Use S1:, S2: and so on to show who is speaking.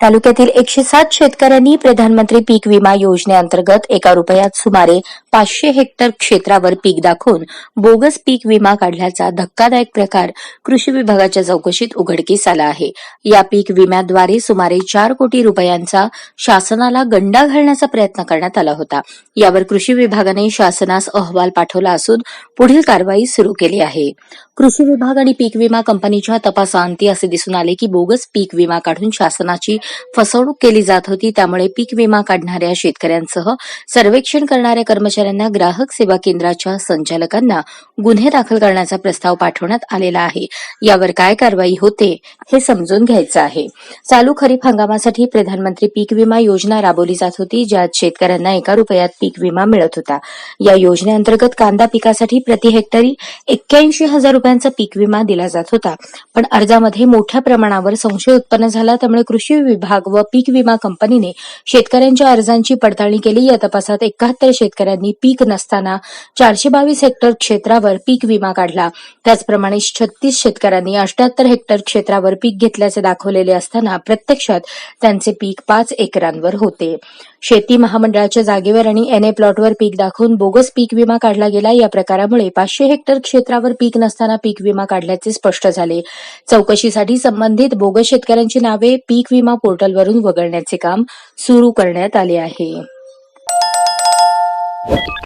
S1: तालुक्यातील एकशे सात शेतकऱ्यांनी प्रधानमंत्री पीक विमा योजनेअंतर्गत एका रुपयात सुमारे पाचशे हेक्टर क्षेत्रावर पीक दाखवून बोगस पीक विमा काढल्याचा धक्कादायक प्रकार कृषी विभागाच्या चौकशीत उघडकीस आला आहे. या पीक विम्याद्वारे सुमारे चार कोटी रुपयांचा शासनाला गंडा घालण्याचा प्रयत्न करण्यात आला होता. यावर कृषी विभागाने शासनास अहवाल पाठवला असून पुढील कारवाई सुरू केली आहे. कृषी विभाग आणि पीक विमा कंपनीच्या तपासाअंती असे दिसून आले की बोगस पीक विमा काढून शासनाची फसवणूक केली जात होती त्यामुळे पीक विमा काढणाऱ्या शेतकऱ्यांसह सर्वेक्षण करणाऱ्या कर्मचाऱ्यांना ग्राहक सेवा केंद्राच्या संचालकांना गुन्हे दाखल करण्याचा प्रस्ताव पाठवण्यात आलेला आहे. यावर काय कारवाई होते हे समजून घ्यायचं आहे. चालू खरीप हंगामासाठी प्रधानमंत्री पीक विमा योजना राबवली जात होती ज्यात शेतकऱ्यांना एका रुपयात पीक विमा मिळत होता. या योजनेअंतर्गत कांदा पिकासाठी प्रति हेक्टरी एक्क्याऐंशी हजार रुपयांचा पीक विमा दिला जात होता. पण अर्जामध्ये मोठ्या प्रमाणावर संशय उत्पन्न झाला त्यामुळे कृषी विभाग व पीक विमा कंपनीने शेतकऱ्यांच्या अर्जांची पडताळणी केली. या तपासात एकाहत्तर शेतकऱ्यांनी पीक नसताना चारशे बावीस हेक्टर क्षेत्रावर पीक विमा काढला. त्याचप्रमाणे छत्तीस शेतकऱ्यांनी अष्ट्याहत्तर हेक्टर क्षेत्रावर पीक घेतल्याचे दाखवलेले असताना प्रत्यक्षात त्यांचे पीक पाच एकरांवर होते. शेती महामंडळाच्या जागेवर आणि एनए प्लॉटवर पीक दाखवून बोगस पीक विमा काढला गेला. या प्रकारामुळे पाचशे हेक्टर क्षेत्रावर पीक नसताना पीक विमा काढल्याचे स्पष्ट झाले. चौकशीसाठी संबंधित बोगस शेतकऱ्यांची नावे पीक विमा पोर्टलवरून वगळण्याचे काम सुरू करण्यात आले आहे.